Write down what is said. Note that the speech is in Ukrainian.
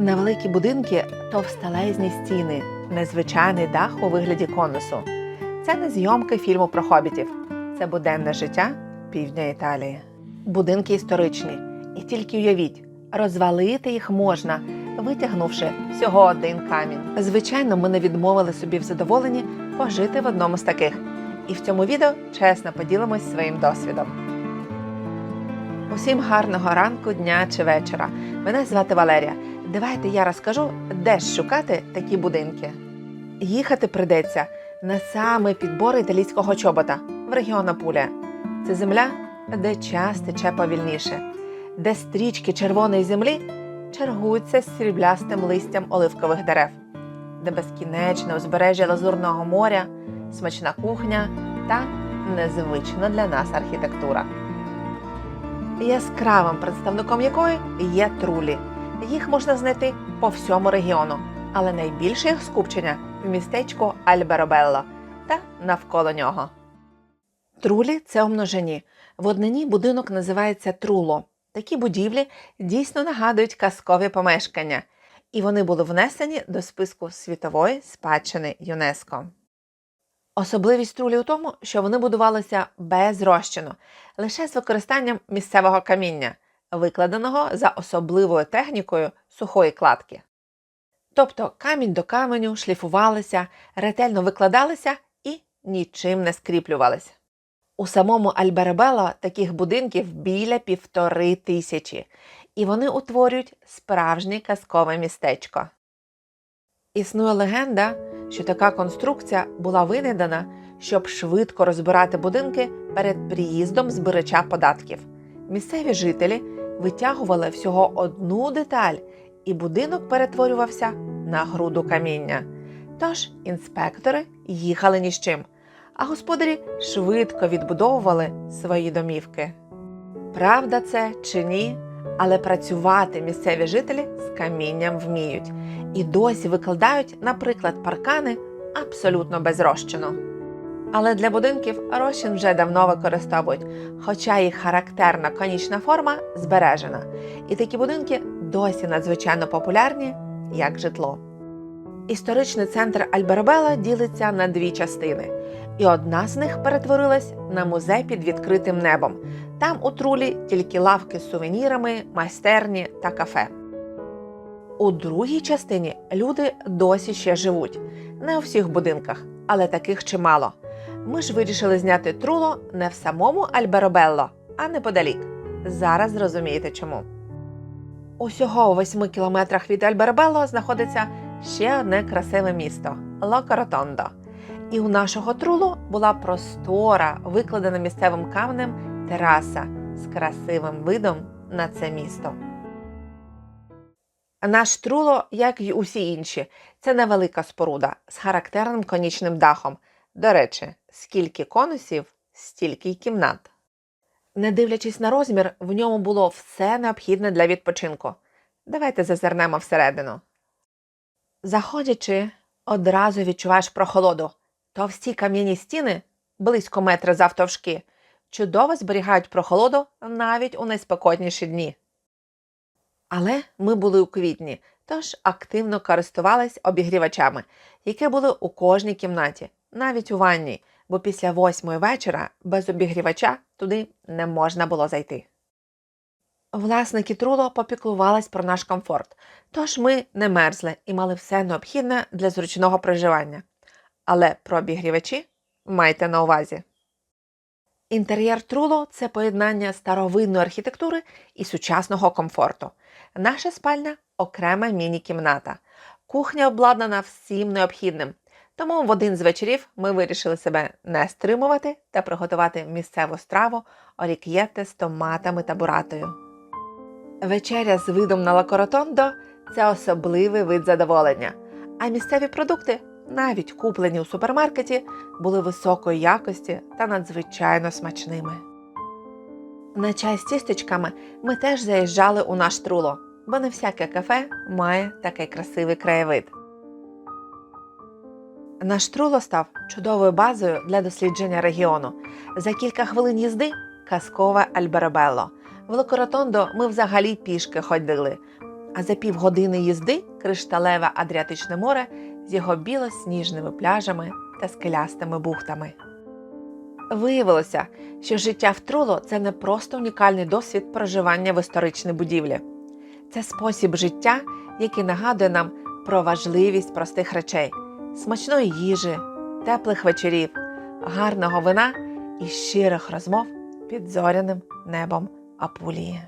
Невеликі будинки товстелезні стіни, незвичайний дах у вигляді конусу. Це не зйомки фільму про хобітів, це буденне життя півдня Італії. Будинки історичні, і тільки уявіть, розвалити їх можна, витягнувши всього один камінь. Звичайно, ми не відмовили собі в задоволенні пожити в одному з таких. І в цьому відео чесно поділимось своїм досвідом. Усім гарного ранку, дня чи вечора. Мене звати Валерія. Давайте я розкажу, де ж шукати такі будинки. Їхати придеться на саме підбор італійського чобота в регіон Апулія. Це земля, де час тече повільніше, де стрічки червоної землі чергуються з сріблястим листям оливкових дерев, де безкінечне узбережжя Лазурного моря, смачна кухня та незвична для нас архітектура. Яскравим представником якої є трулі. Їх можна знайти по всьому регіону, але найбільше їх скупчення в містечку Альберобелло та навколо нього. Трулі це у множині. В однині будинок називається труло. Такі будівлі дійсно нагадують казкові помешкання, і вони були внесені до списку світової спадщини ЮНЕСКО. Особливість трулі у тому, що вони будувалися без розчину, лише з використанням місцевого каміння, викладеного за особливою технікою сухої кладки. Тобто камінь до каменю шліфувалися, ретельно викладалися і нічим не скріплювалися. У самому Альберебело таких будинків біля півтори тисячі, і вони утворюють справжнє казкове містечко. Існує легенда, що така конструкція була винайдена, щоб швидко розбирати будинки перед приїздом збирача податків. Місцеві жителі витягували всього одну деталь, і будинок перетворювався на груду каміння. Тож інспектори їхали ні з чим, а господарі швидко відбудовували свої домівки. Правда це чи ні, але працювати місцеві жителі з камінням вміють і досі викладають, наприклад, паркани абсолютно без розчину. Але для будинків розчин вже давно використовують, хоча їх характерна конічна форма збережена, і такі будинки досі надзвичайно популярні як житло. Історичний центр Альбербела ділиться на дві частини, і одна з них перетворилась на музей під відкритим небом. Там у трулі тільки лавки з сувенірами, майстерні та кафе. У другій частині люди досі ще живуть. Не у всіх будинках, але таких чимало. Ми ж вирішили зняти труло не в самому Альберобелло, а неподалік. Зараз зрозумієте чому. Усього у восьми кілометрах від Альберобелло знаходиться ще одне красиве місто Локаротондо. І у нашого трулу була простора, викладена місцевим каменем тераса з красивим видом на це місто. Наш труло, як й усі інші, це невелика споруда з характерним конічним дахом. До речі, скільки конусів, стільки й кімнат. Не дивлячись на розмір, в ньому було все необхідне для відпочинку. Давайте зазирнемо всередину. Заходячи, одразу відчуваєш прохолоду. Товсті кам'яні стіни, близько метра завтовшки, чудово зберігають прохолоду навіть у найспекотніші дні. Але ми були у квітні, тож активно користувались обігрівачами, які були у кожній кімнаті, навіть у ванній, бо після восьмої вечора без обігрівача туди не можна було зайти. Власники труло попіклувались про наш комфорт, тож ми не мерзли і мали все необхідне для зручного проживання. Але про обігрівачі майте на увазі. Інтер'єр труло це поєднання старовинної архітектури і сучасного комфорту. Наша спальня окрема міні-кімната. Кухня обладнана всім необхідним. Тому в один з вечорів ми вирішили себе не стримувати та приготувати місцеву страву орік'єте з томатами та буратою. Вечеря з видом на лакоротондо це особливий вид задоволення, а місцеві продукти, навіть куплені у супермаркеті, були високої якості та надзвичайно смачними. На чай з тістечками ми теж заїжджали у наш труло, бо не всяке кафе має такий красивий краєвид. Наш труло став чудовою базою для дослідження регіону. За кілька хвилин їзди казкове Альберебелло. В Локоротондо ми взагалі пішки ходили, А за півгодини їзди кришталеве Адріатичне море з його білосніжними пляжами та скелястими бухтами. Виявилося, що життя в Труло це не просто унікальний досвід проживання в історичній будівлі. Це спосіб життя, який нагадує нам про важливість простих речей, смачної їжі, теплих вечорів, гарного вина і щирих розмов під зоряним небом Апулії.